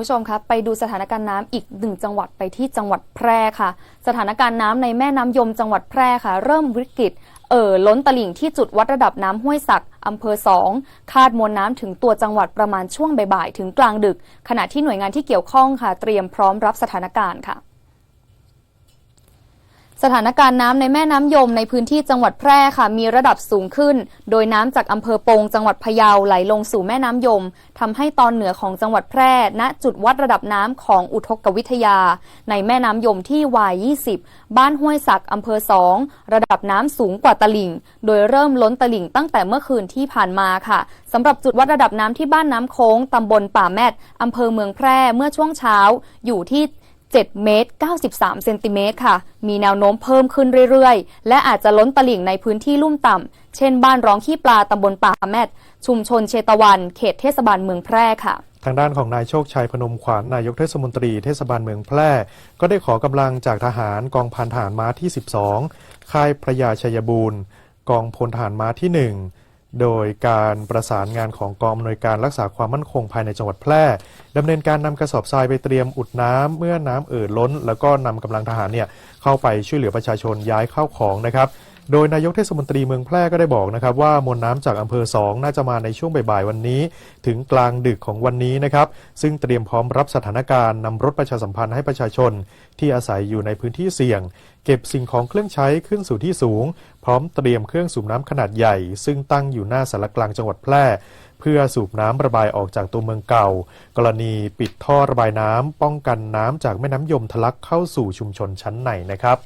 ผู้ชมครับไปดูสถานการณ์น้ำอีกหนึ่งจังหวัดไปที่จังหวัดแพร่ค่ะ สถานการณ์น้ำในแม่น้ำยมจังหวัดแพร่ค่ะ เริ่มวิกฤตเอ่อล้นตลิ่งที่จุดวัดระดับน้ำห้วยสักอำเภอสองคาดมวลน้ำถึงตัวจังหวัดประมาณช่วงบ่ายๆถึงกลางดึก ขณะที่หน่วยงานที่เกี่ยวข้องค่ะ เตรียมพร้อมรับสถานการณ์ค่ะ สถานการณ์น้ำในแม่น้ำยมในพื้นที่จังหวัดแพร่ค่ะ มีระดับสูงขึ้น โดยน้ำจากอำเภอปงจังหวัดพะเยาไหลลงสู่แม่น้ำยมทำให้ตอนเหนือของจังหวัดแพร่ ณ จุดวัดระดับน้ำของอุทกวิทยา ในแม่น้ำยมที่วาย20 บ้านห้วยสักอำเภอสองระดับน้ำสูงกว่าตลิ่ง โดยเริ่มล้นตลิ่งตั้งแต่เมื่อคืนที่ผ่านมาค่ะสำหรับจุดวัดระดับน้ำที่บ้านน้ำโค้งตำบลป่าแมดอำเภอเมืองแพร่เมื่อช่วงเช้าอยู่ที่ 7 เมตร 93 เซนติเมตรค่ะ มีแนวโน้มเพิ่มขึ้นเรื่อยๆ และอาจจะล้นตลิ่งในพื้นที่ลุ่มต่ำ เช่นบ้านร้องขี้ปลาตำบลป่าแมดชุมชนเชตวัน เขตเทศบาลเมืองแพร่ค่ะทางด้านของนายโชคชัยพนมขวัญนายกเทศมนตรีเทศบาลเมืองแพร่ ก็ได้ขอกำลังจากทหารกองพันทหารม้าที่ 12 ค่ายพระยาชัยบูรณ์ กองพลทหารม้าที่ 1 โดยการประสานงานของกองอำนวยการรักษาความมั่นคงภายในจังหวัดแพร่ดำเนินการนำกระสอบทรายไปเตรียมอุดน้ำเมื่อน้ำเอ่อล้น แล้วก็นำกำลังทหารเนี่ยเข้าไปช่วยเหลือประชาชนย้ายเข้าของนะครับ โดยนายกเทศมนตรีเมืองแพร่ก็ได้บอกนะครับว่ามวลน้ำจากอำเภอ 2 น่าจะมาในช่วงบ่ายๆวันนี้ ถึงกลางดึกของวันนี้นะครับ ซึ่งเตรียมพร้อมรับสถานการณ์นำรถประชาสัมพันธ์ให้ประชาชน ที่อาศัยอยู่ในพื้นที่เสี่ยง เก็บสิ่งของเครื่องใช้ขึ้นสู่ที่สูง พร้อมเตรียมเครื่องสูบน้ำขนาดใหญ่ ซึ่งตั้งอยู่หน้าสารกลางจังหวัดแพร่เพื่อสูบน้ำระบายออกจากตัวเมืองเก่า กรณีปิดท่อระบายน้ำป้องกันน้ำจากแม่น้ำยมทะลักเข้าสู่ชุมชนชั้นในนะครับ